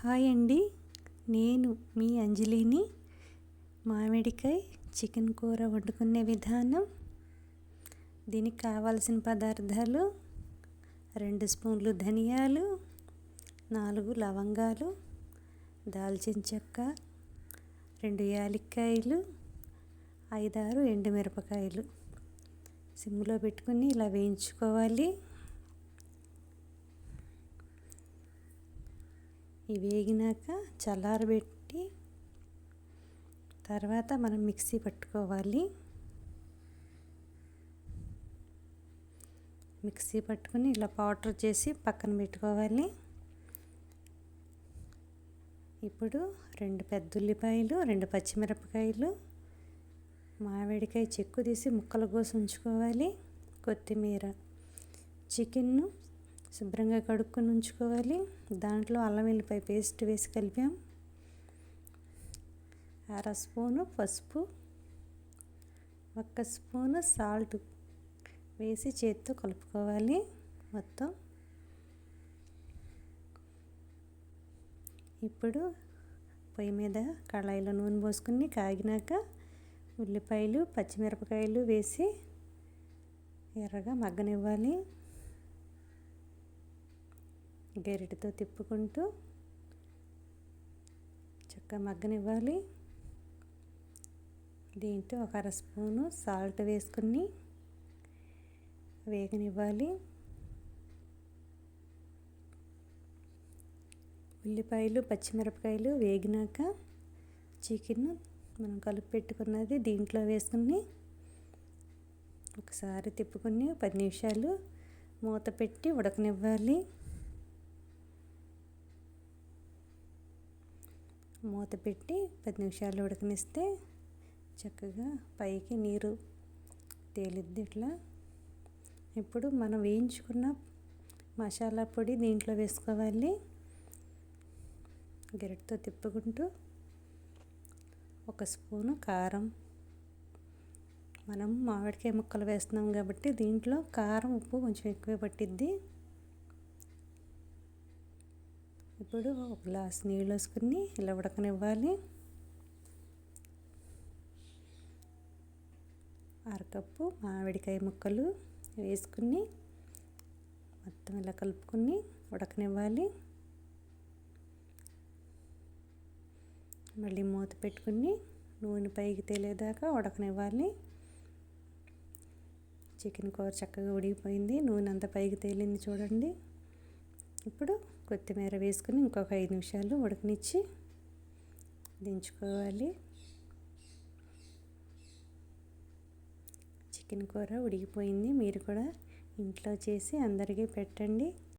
Hi అండి. నేను మీ అంజలిని. మామిడికాయ చికెన్ కూర వండుకునే విధానం. దీనికి కావాల్సిన పదార్థాలు రెండు స్పూన్లు ధనియాలు నాలుగు లవంగాలు దాల్చిన చెక్క రెండు యాలక్కాయలు ఐదారు ఎండుమిరపకాయలు. సిమ్లో పెట్టుకుని ఇలా వేయించుకోవాలి. ఇవి వేగినాక చల్లారబెట్టి తర్వాత మనం మిక్సీ పట్టుకోవాలి. మిక్సీ పట్టుకొని ఇలా పౌడర్ చేసి పక్కన పెట్టుకోవాలి. ఇప్పుడు రెండు పెద్ద ఉల్లిపాయలు రెండు పచ్చిమిరపకాయలు మామిడికాయ చెక్కు తీసి ముక్కలు కోసి ఉంచుకోవాలి. కొత్తిమీర చికెన్ను శుభ్రంగా కడుక్కొని ఉంచుకోవాలి. దాంట్లో అల్లం వెల్లిపాయ పేస్ట్ వేసి కలిపాం. అర స్పూను పసుపు ఒక్క స్పూను సాల్ట్ వేసి చేతితో కలుపుకోవాలి మొత్తం. ఇప్పుడు పొయ్యి మీద కళాయిలో నూనె పోసుకుని కాగినాక ఉల్లిపాయలు పచ్చిమిరపకాయలు వేసి ఎర్రగా మగ్గనివ్వాలి. గరిటతో తిప్పుకుంటూ చక్కగా మగ్గనివ్వాలి. దీంట్లో ఒక అర స్పూను సాల్ట్ వేసుకుని వేగనివ్వాలి. ఉల్లిపాయలు పచ్చిమిరపకాయలు వేగినాక చికెన్ మనం కలిపి పెట్టుకున్నది దీంట్లో వేసుకుని ఒకసారి తిప్పుకుని పది నిమిషాలు మూత పెట్టి ఉడకనివ్వాలి. మూత పెట్టి పది నిమిషాలు ఉడకనిస్తే చక్కగా పైకి నీరు తేలిద్ది ఇట్లా. ఇప్పుడు మనం వేయించుకున్న మసాలా పొడి దీంట్లో వేసుకోవాలి. గరిటతో తిప్పుకుంటూ ఒక స్పూను కారం. మనం మామిడికాయ ముక్కలు వేస్తున్నాం కాబట్టి దీంట్లో కారం ఉప్పు కొంచెం ఎక్కువ పట్టిద్ది. ఇప్పుడు ఒక గ్లాస్ నీళ్ళు వేసుకుని ఇలా ఉడకనివ్వాలి. అరకప్పు మామిడికాయ ముక్కలు వేసుకుని మొత్తం ఇలా కలుపుకొని ఉడకనివ్వాలి. మళ్ళీ మూత పెట్టుకుని నూనె పైకి తేలేదాకా ఉడకనివ్వాలి. చికెన్ కూర చక్కగా ఉడిగిపోయింది నూనె అంతా పైకి తేలింది చూడండి. ఇప్పుడు కొత్తిమీర వేసుకుని ఇంకొక ఐదు నిమిషాలు ఉడకనిచ్చి దించుకోవాలి. చికెన్ కూర ఉడికిపోయింది. మీరు కూడా ఇంట్లో చేసి అందరికీ పెట్టండి.